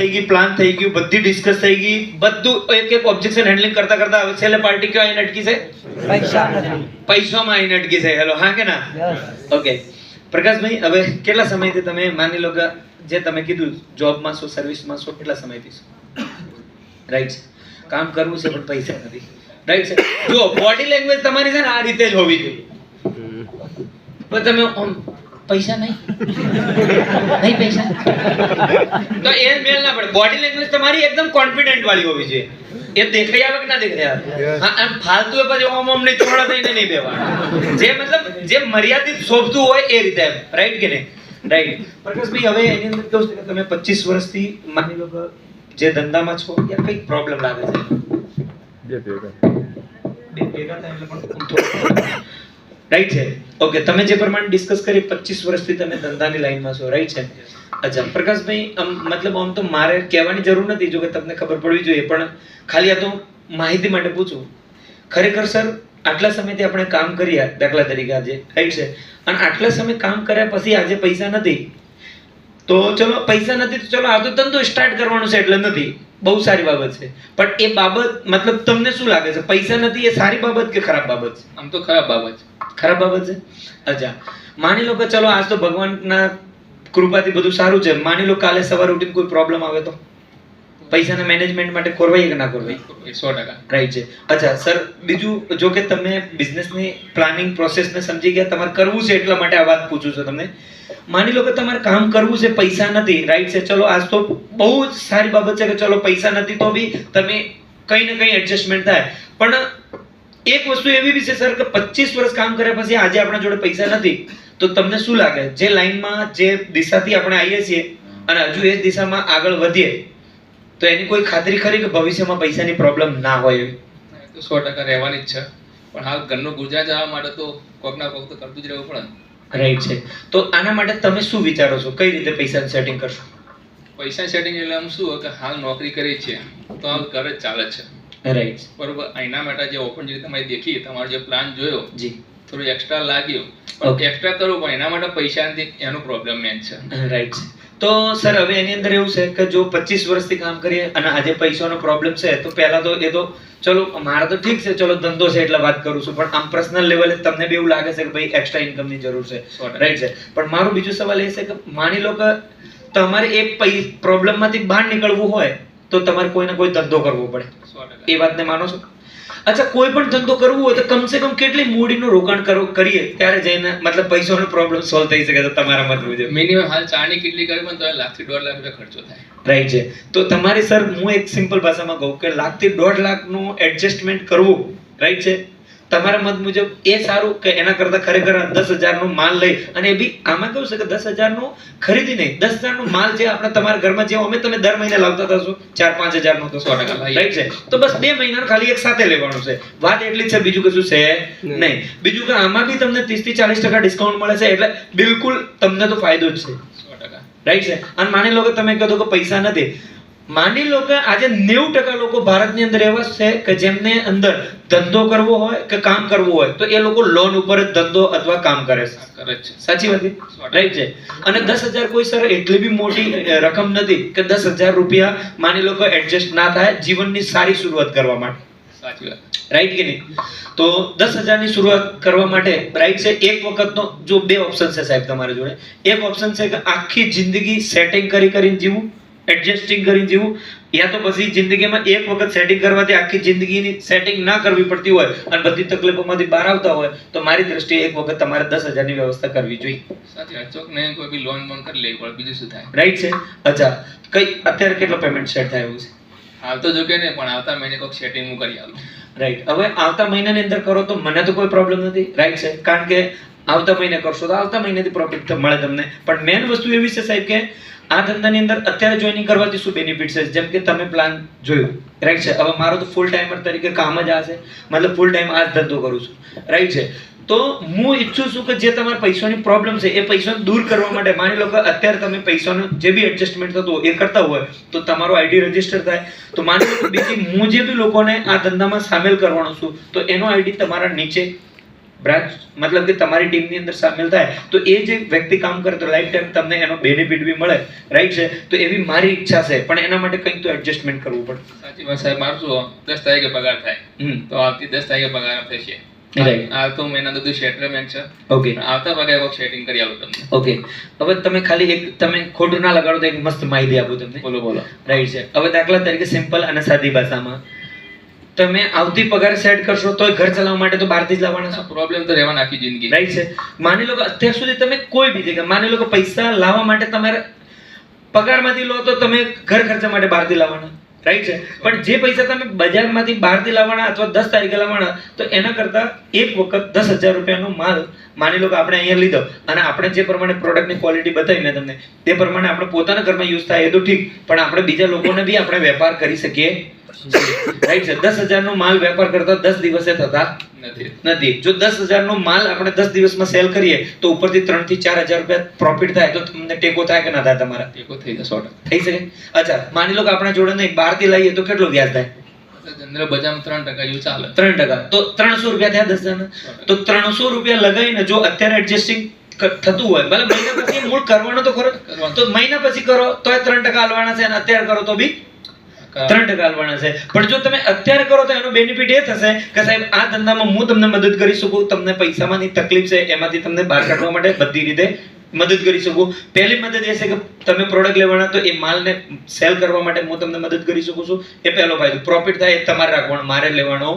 થઈ ગઈ પ્લાન થઈ ગયું બધી ડિસ્કસ થઈ ગઈ બધું એક એક ઓબ્જેક્શન હેન્ડલિંગ કરતા કરતા હવે છેલ્લે પાર્ટી કયો આવીને અટકી છે? પૈસા પૈસામાં આવીને અટકી છે. હેલો હા કે ના? ઓકે પ્રકાશભાઈ હવે કેટલા સમયથી તમે માની લો કે જે તમે કીધું જોબમાં છો સર્વિસમાં છો કેટલા સમયથી છો? રાઈટ કામ કરવું છે પણ પૈસા નથી. રાઈટ છે જો બોડી લેંગ્વેજ તમારી છે ને આ રીતે જ હોવી જોઈએ. પણ તમે આમ પૈસા નહીં. નહીં પૈસા. તો એ મેલ ના પડે. બોડી લેંગ્વેજ તમારી એકદમ કોન્ફિડન્ટ વાળી હોવી જોઈએ. એ દેખાઈ આવે કે ના દેખાઈ આવે હા આમ ફાલતુ એ પછી ઓમ ઓમ નહીં થોડા થઈને નહીં બેવાનું જે મતલબ જે મર્યાદિત શોભતું હોય એ રીતે એમ. રાઈટ કે નહીં? રાઈટ પ્રકાશભાઈ હવે એની અંદર કેવું છે કે તમે 25 વર્ષથી માની લો જે ધંધામાં છો ત્યાં કંઈક પ્રોબ્લેમ લાગે છે. બે ભેગા. થાય એટલે પણ થોડું રાઈટ છે? ઓકે તમે જે પ્રમાણે ડિસ્કસ કરી 25 વર્ષથી તમે ધંધાની લાઈનમાં છો રાઈટ છે? અચ્છા પ્રકાશભાઈ આમ મતલબ આમ તો મારે કહેવાની જરૂર નથી જો કે તમને ખબર પડવી જોઈએ પણ ખાલી આ તો માહિતી માટે પૂછું. ખરેખર સર આટલા સમયથી આપણે કામ કર્યા દાખલા તરીકે આજે રાઈટ છે? અને આટલા સમય કામ કર્યા પછી આજે પૈસા નથી. તો ચલો પૈસા નથી તો ચલો આ તો ધંધો સ્ટાર્ટ કરવાનો છે એટલે નથી. બહુ સારી બાબત છે. પણ એ બાબત મતલબ તમને શું લાગે છે? પૈસા નથી એ સારી બાબત કે ખરાબ બાબત છે? આમ તો ખરાબ બાબત છે. ખરાબ બાબત છે? અચ્છા. માની લો કે ચલો આજ તો ભગવાનના કૃપાથી બધું સારું છે. માની લો કાલે સવારે ઉઠીને કોઈ પ્રોબ્લેમ આવે તો? પૈસાના મેનેજમેન્ટ માટે કોરવાઈ કે ના કોરવાઈ સો ટકા. રાઈટ છે. અચ્છા સર બીજું જો કે તમે બિઝનેસની પ્લાનિંગ પ્રોસેસને સમજી ગયા તમારે કરવું છે એટલા માટે આ વાત પૂછું છું તમને. માની લો કે તમારે કામ કરવું છે પૈસા નથી. રાઈટ છે. ચલો આજ તો બહુ જ સારી બાબત છે કે ચલો પૈસા નથી તો બી તમે કંઈ ને કંઈ એડજસ્ટમેન્ટ થાય. પણ એક વસ્તુ એવી બી છે સર કે પચીસ વર્ષ કામ કર્યા પછી આજે આપણા જોડે પૈસા નથી તો તમને શું લાગે? જે લાઈનમાં જે દિશાથી આપણે આવીએ છીએ અને હજુ એ જ દિશામાં આગળ વધીએ તો એની કોઈ ખાતરી ખરી કે ભવિષ્યમાં પૈસાની પ્રોબ્લેમ ના હોય? તો સો ટકા રહેવાની જ છે. પણ હાલ ઘરનું ગુજરાત જવા માટે તો કોક ના કોક તો કરતું જ રહેવું પડે રાઈટ છે. તો આના માટે તમે શું વિચારો છો? કઈ રીતે પૈસાનું સેટિંગ કરશો? પૈસા સેટિંગ એટલે આમ શું કે હાલ નોકરી કરી છે તો હાલ ઘર ચાલે છે. રાઈટ બરોબર એના માટે જે ઓપન ઓપોર્ચ્યુનિટી તમે દેખી તમારો જે પ્લાન જોયો જી. થોડું એક્સ્ટ્રા લાગ્યું. પણ એક્સ્ટ્રા કરવું પણ એના માટે પૈસા નથી એનો પ્રોબ્લેમ મેન છે. રાઈટ છે તો સર હવે એની અંદર એવું છે કે જો 25 વર્ષથી કામ કરીએ અને આજે પૈસાનો પ્રોબ્લેમ છે તો પહેલા તો એ તો ચલો મારે તો ઠીક છે ચલો ધંધો છે એટલે વાત કરું છું. પણ આમ પર્સનલ લેવલે તમને બી એવું લાગે છે કે ભાઈ એક્સ્ટ્રા ઇન્કમની જરૂર છે. રાઈટ છે. પણ મારો બીજો સવાલ એ છે કે માની લો કે તમારે એ પ્રોબ્લેમમાંથી બહાર નીકળવું હોય તો તમારે કોઈને કોઈ ધંધો કરવો પડે. એ વાતને માનો છો? અચ્છા કોઈ પણ ધંધો કરવો હોય તો કમસે કમ કેટલી મૂડીનું રોકાણ કરો કરીએ? ત્યારે જઈને મતલબ પૈસાનો પ્રોબ્લેમ સોલ્વ થઈ શકે છે તમારા મત મુજબ. મિનિમમ હાલ ચાની કેટલી કરી પણ તો લાખથી દોઢ લાખ રૂપિયા ખર્ચો થાય. રાઈટ છે. તો તમારે સર હું એક સિમ્પલ ભાષામાં કહું કે લાખથી દોઢ લાખનું એડજસ્ટમેન્ટ કરવું. રાઈટ છે? તમારા મત મુજબ એ સારું કે એના કરતા ખરેખર દસ હજારનો માલ લઈ અને એ બી આમાં કેવું છે કે દસ હજારનો ખરીદી નહીં દસ હજારનો માલ જે આપણે તમારા ઘરમાં જે અમે તમે દર મહિને લાવતા હતા છો ચાર પાંચ હજારનો તો સો ટકા રાઈટ છે તો બસ બે મહિનાનું ખાલી એક સાથે લેવાનું છે. વાત એટલી જ છે બીજું કશું છે નહીં. બીજું કે આમાં બી તમને ત્રીસથી ચાલીસ ટકા ડિસ્કાઉન્ટ મળે છે એટલે બિલકુલ તમને તો ફાયદો જ છે. સો ટકા. રાઈટ છે? અને માની લો કે તમે કહો કે પૈસા નથી. માની લો કે આજે નેવું ટકા લોકો ભારતની અંદર એવા છે કે જેમને અંદર ધંધો કરવો હોય કે કામ કરવું હોય તો એ લોકો લોન ઉપર ધંધો અથવા કામ કરે છે. સાચી વાત? રાઈટ છે. અને દસ હજાર કોઈ સર એટલી બી મોટી રકમ નથી કે દસ હજાર રૂપિયા માની લો કે એડજસ્ટ ના થાય જીવનની સારી શરૂઆત કરવા માટે. સાચી વાત. રાઈટ કે નહીં? તો દસ હજારની શરૂઆત કરવા માટે રાઈટ છે એક વખતનો જો બે ઓપ્શન છે સાહેબ તમારી જોડે. એક ઓપ્શન છે કે આખી જિંદગી સેટિંગ કરી કરીને જીવવું. એડજસ્ટિંગ કરી જીવવું યા તો પછી જિંદગીમાં એક વખત સેટિંગ કરવાથી આખી જિંદગીની સેટિંગ ના કરવી પડતી હોય અને બધી તકલીફોમાંથી બહાર આવતા હોય તો મારી દ્રષ્ટિએ એક વખત તમારે દસ હજારની વ્યવસ્થા કરવી જોઈએ. સાચી વાત. ને કોઈ બી લોન બોન કરી લેવી પડે બીજું શું થાય? રાઈટ છે? અચ્છા. કઈ અત્યારે કેટલો પેમેન્ટ સેટ થાય એવું છે? હાલ તો જો કે નહીં પણ આવતા મહિને કોઈક સેટિંગ હું કરી આવું રાઈટ હવે આવતા મહિનાની અંદર કરો તો મને તો કોઈ પ્રોબ્લેમ નથી. રાઈટ છે? કારણ કે આવતા મહિને કરશો તો આવતા મહિનેથી પ્રોફિટ મળે તમને. પણ મેન વસ્તુ એવી છે સાહેબ કે આ ધંધાની અંદર અત્યારે જોઈનિંગ કરવાથી શું બેનિફિટ છે? જેમ કે તમે પ્લાન જોયું. રાઈટ છે? હવે મારો તો ફૂલ ટાઈમર તરીકે કામ જ આ છે. મતલબ ફૂલ ટાઈમ આ જ ધંધો કરું છું. રાઈટ છે? તો હું ઈચ્છું છું કે જે તમારા પૈસાની પ્રોબ્લેમ છે, એ પૈસાને દૂર કરવા માટે માની લો કે અત્યારે તમે પૈસાનું જે બી એડજસ્ટમેન્ટ થતું એ કરતા હોય, તો તમારો આઈડી રજિસ્ટર થાય. તો માની લો બીજી હું જે બી લોકોને આ ધંધામાં સામેલ કરવાનો છું, તો એનો આઈડી તમારા નીચે બ્રાન્ચ મતલબ કે તમારી ટીમની અંદર સામેલ થાય તો એ જે વ્યક્તિ કામ કરે તો લાઈફ ટાઈમ તમને એનો બેનિફિટ બી મળે રાઈટ છે? તો એવી મારી ઈચ્છા છે પણ એના માટે કંઈક તો એડજસ્ટમેન્ટ કરવું પડે. સાચી વાત સાહેબ મારું દસ તારીખે પગાર થાય. તો આવતી દસ તારીખે પગાર થશે. આવતો મહિના બધું સેટલમેન્ટ છે. ઓકે આવતા પગાર કોઈક સેટિંગ કરી આવું તમને. ઓકે હવે તમે ખાલી એક તમે ખોટું ના લગાડો તો એક મસ્ત માહિતી આપું તમને. બોલો બોલો. રાઈટ છે. હવે દાખલા તરીકે સિમ્પલ અને સાદી ભાષામાં તમે આવતી પગાર સેટ કરશો તોય ઘર ચલાવવા માટે તો બહારથી જ લાવવાના છો. પ્રોબ્લેમ તો રહેવાના આખી જિંદગી. રાઈટ છે. માની લો કે અત્યાર સુધી તમે કોઈ બી જગ્યા માની લો કે પૈસા લાવવા માટે તમારે પગારમાંથી લો તો તમે ઘર ખર્ચા માટે બહારથી લાવવાના. રાઈટ છે. પણ જે પૈસા તમે બજારમાંથી બહારથી લાવવાના અથવા દસ તારીખે લાવવાના તો એના કરતાં એક વખત દસ હજાર રૂપિયાનો માલ માની લો કે આપણે અહીંયા લીધો અને આપણે જે પ્રમાણે પ્રોડક્ટની ક્વોલિટી બતાવી મેં તમને તે પ્રમાણે આપણે પોતાના ઘરમાં યુઝ થાય એ તો ઠીક પણ આપણે બીજા લોકોને બી આપણે વેપાર કરી શકીએ રાઈટ છે. દસ હજારનો માલ વેપાર કરતા દસ દિવસે થતા નથી. જો દસ હજારનો માલ આપણે દસ દિવસમાં સેલ કરીએ તો ઉપરથી ત્રણથી ચાર હજાર રૂપિયા પ્રોફિટ થાય. તો તમને ટેકો થાય કે ના થાય તમારા? ટેકો થઈ જશે સો થઈ શકે? અચ્છા માની લો કે આપણે જોડે નહીં બહારથી લઈએ તો કેટલો વ્યાજ થાય? જનરલ બજારમાં ત્રણ ટકા જેવું ચાલે. ત્રણ ટકા. તો ત્રણસો રૂપિયા થયા દસ હજાર તો ત્રણસો રૂપિયા લગાવીને જો અત્યારે એડજસ્ટિંગ થતું હોય ભલે મહિના પછી મૂળ કરવાનો તો ખરો. તો મહિના પછી કરો તો ત્રણ ટકા હલવાના છે અને અત્યારે કરો તો બી ત્રણ ટકા હાલવાના છે. પણ જો તમે અત્યારે કરો તો એનો બેનિફિટ એ થશે કે સાહેબ, આ ધંધામાં હું તમને મદદ કરી શકું, તમને પૈસામાંની તકલીફ છે, એમાંથી તમને બહાર કાઢવા માટે બધી રીતે મદદ કરી શકું. પહેલી મદદ એ છે કે તમે પ્રોડક્ટ લેવાના તો એ માલને સેલ કરવા માટે હું તમને મદદ કરી શકું છું. એ પહેલો ફાયદો. પ્રોફિટ થાય એ તમારે રાખવાનો, મારે લેવાનો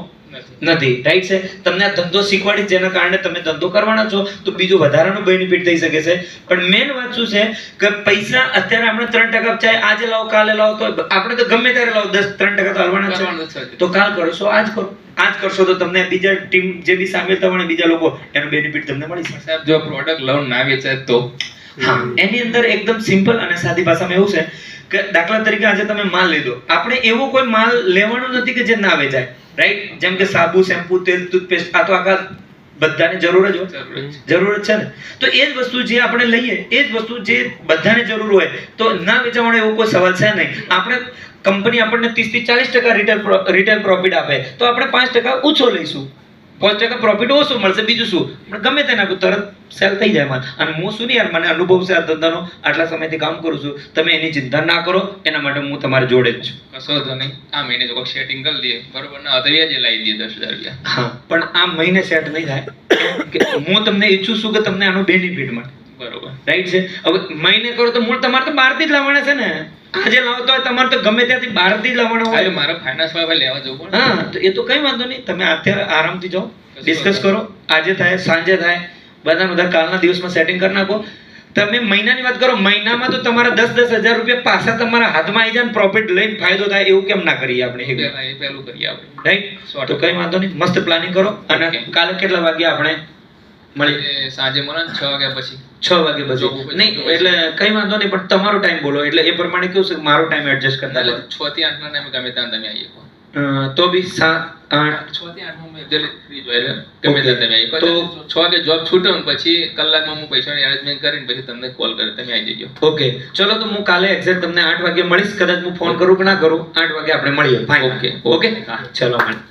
નથી રાઈટ છે? તમને આ ધંધો શીખવાડી જેના કારણે તમે ધંધો કરવાના છો તો બીજું વધારાનો બેનિફિટ થઈ શકે છે. પણ મેન વાત શું છે કે પૈસા અત્યારે આપણે ત્રણ ટકા ચાહે આજે લાવો કાલે લાવો તો આપણે તો ગમે ત્યારે લાવો દસ ત્રણ ટકા તો હલવાના છે. તો કાલ કરશો આજ કરો. આજ કરશો તો તમને બીજા ટીમ જે બી સામેલ થવાના બીજા લોકો એનો બેનિફિટ તમને મળી શકે. સાહેબ જો પ્રોડક્ટ લોન ના વેચે તો? હા એની અંદર એકદમ સિમ્પલ અને સાદી ભાષામાં એવું છે કે દાખલા તરીકે આજે તમે માલ લીધો. આપણે એવો કોઈ માલ લેવાનો નથી કે જે ના વેચાય. રાઈટ જેમ કે સાબુ શેમ્પુ તેલ ટૂથપેસ્ટ આ તો આખા બધાને જરૂર જ હોય. જરૂર છે ને? તો એ જ વસ્તુ જે આપણે લઈએ એ જ વસ્તુ જે બધાને જરૂર હોય તો ના વેચાવાનો એવો કોઈ સવાલ છે નહીં. આપણે કંપની આપણને ત્રીસથી ચાલીસ ટકા રિટેલ રિટેલ પ્રોફિટ આપે તો આપણે પાંચ ટકા ઓછો લઈશું. પાંચ ટકા પ્રોફિટ ઓછું મળશે બીજું શું? પણ ગમે તે નાખું તરત સેલ થઈ જાય મારે અને હું શું યાર મને અનુભવ છે આ ધંધાનો. આટલા સમયથી કામ કરું છું. તમે એની ચિંતા ના કરો. એના માટે હું તમારી જોડે જ છું. કશો તો નહીં. આ મહિને જો સેટિંગ કરી લઈએ બરોબર ના? અત્યારે જ લાવી દઈએ દસ હજાર રૂપિયા. હા પણ આ મહિને સેટ નહીં થાય. કે હું તમને ઈચ્છું છું કે તમને આનો બેનિફિટ મળે. બરોબર. રાઈટ છે? હવે મહિને કરો તો મૂળ તમારે તો બહારથી જ લાવવાના છે ને. આજે લાવો તો તમારે તો ગમે ત્યાંથી બહારથી લાવવાના હોય. મારા ફાઇનાન્સ વાળા લેવા જવું પડે. હા તો એ તો કઈ વાંધો નહીં. તમે અત્યારે આરામથી જાઓ. ડિસ્કસ કરો. આજે થાય સાંજે થાય. બધા બધા કાલના દિવસમાં સેટિંગ કરી નાખો. તમે મહિનાની વાત કરો મહિનામાં તો તમારા દસ દસ હજાર રૂપિયા પાછા તમારા હાથમાં આવી જાય ને પ્રોફિટ લઈને ફાયદો થાય એવું કેમ ના કરીએ આપણે એ પહેલું કરીએ આપણે. રાઈટ તો કઈ વાંધો નહીં. મસ્ત પ્લાનિંગ કરો. અને કાલે કેટલા વાગે આપણે મળી સાંજે મળે ને છ વાગ્યા પછી. છ વાગે પછી. નહીં એટલે કઈ વાંધો નહીં પણ તમારો ટાઈમ બોલો. એટલે એ પ્રમાણે કેવું છે મારો ટાઈમ એડજસ્ટ કરતા એટલે છ થી આઠ ના ટાઈમે ગમે ત્યાં તમે આવી શકો તો બી સાત આઠ છ થી આઠ હું જલ્દી ફ્રી જ હોય એટલે ગમે ત્યાં તમે આવી તો- છ વાગે જોબ છૂટો ને પછી કલાકમાં હું પૈસાની એરેન્જમેન્ટ કરીને પછી તમને કોલ કરે તમે આવી જજો. ઓકે. ચલો તો હું કાલે એક્ઝેક્ટ તમને આઠ વાગે મળીશ. કદાચ હું ફોન કરું કે ના કરું આઠ વાગે આપણે મળીએ. ઓકે. ઓકે. ચલો મળીએ.